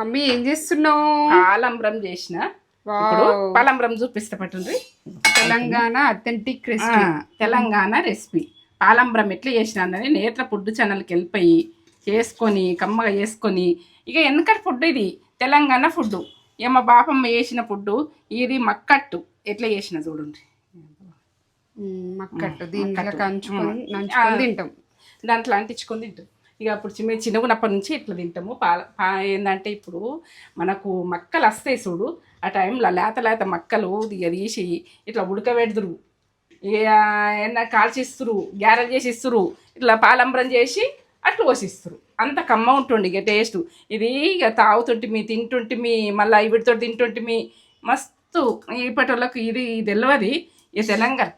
Mummy ఏం చేస్తున్నావు? పాలంబ్రం చేసిన. ఇప్పుడు పాలంబ్రం చూపిస్తా పట్టుండ్రి. Telangana authentic recipe Telangana recipe పాలంబ్రం ఎట్లా చేసిన అని నేత్ర ఫుడ్ ఛానల్కి వెళ్ళిపోయి చేసుకొని కమ్మగా చేసుకొని. ఇక వెనకటి ఫుడ్ ఇది తెలంగాణ ఫుడ్. ఇక మా బాపమ్మ చేసిన ఫుడ్ ఇది మక్కట్టు. ఎట్లా చేసిన చూడండి మక్కట్టు. దీంట్లో. నంచుకొని. తింటాం. దాంట్లో అంటించుకొని తింటాం. ఇక అప్పుడు చిన్న చిన్నగున్నప్పటి నుంచి ఇట్లా తింటాము. పాల పా- ఏంటంటే ఇప్పుడు మనకు మక్కలు వస్తాయి చూడు ఆ టైంలో లేత లేత మక్కలు ఇక తీసి ఇట్లా ఉడకబెడుతురు. ఇక ఏమన్నా కాల్చిస్తురు గ్యారెల్ చేసి ఇస్తురు ఇట్లా పాలంబరం చేసి అట్లా పోసిస్తురు. అంత కమ్మ ఉంటుంది ఇక టేస్ట్. ఇది ఇక తాగుతుంటిమి తింటుంటిమి మళ్ళీ ఇవిడితో తింటుంటిమి మస్తు ఇప్పటి వాళ్ళకి ఇది తెలియదు ఇక తెలంగాణ.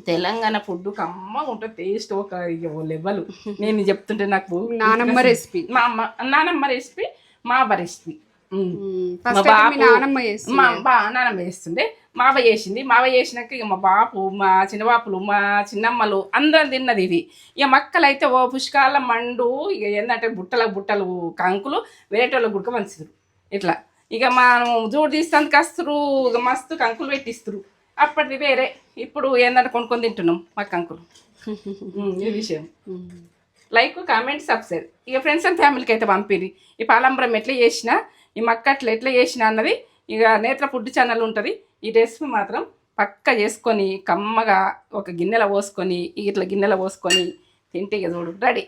తెలంగాణ ఫుడ్ కమ్మ ఉంటుంది టేస్ట్ ఒక లెవెల్ నేను చెప్తుంటే నాకు నానమ్మ రెసిపీ మా అమ్మ నానమ్మ రెసిపీ మా అవ్వ రెసిపీ మా నానమ్మ నానమ్మ చేస్తుండే. మావ చేసింది. మావ చేసినాక ఇక మా బాపు మా చిన్నబాపులు మా చిన్నమ్మలు అందరం తిన్నది ఇది. ఇక మక్కలు అయితే ఓ పుష్కాల మండు ఇక ఏంటంటే బుట్టల బుట్టలు కంకులు వేరేటోళ్ళ గుడక మంచిది ఇట్లా ఇక మనం జోడు తీస్తానికి వస్తురు ఇక మస్తు కంకులు పెట్టిస్తురు అప్పటిది వేరే. ఇప్పుడు ఏంటంటే కొనుక్కొని తింటున్నాం మా కంకులు. ఈ విషయం. Like comment subscribe. ఇక ఫ్రెండ్స్ అండ్ ఫ్యామిలీకి అయితే పంపిరి. ఈ పాలంబరం ఎట్లా చేసినా ఈ మక్కట్లు ఎట్లా చేసినా అన్నది ఇక నేత్ర ఫుడ్ ఛానల్ ఉంటుంది. ఈ రెసిపీ మాత్రం పక్క చేసుకొని కమ్మగా ఒక గిన్నెలో పోసుకొని ఇట్లా గిన్నెలో పోసుకొని తింటే ఇక చూడు రెడీ.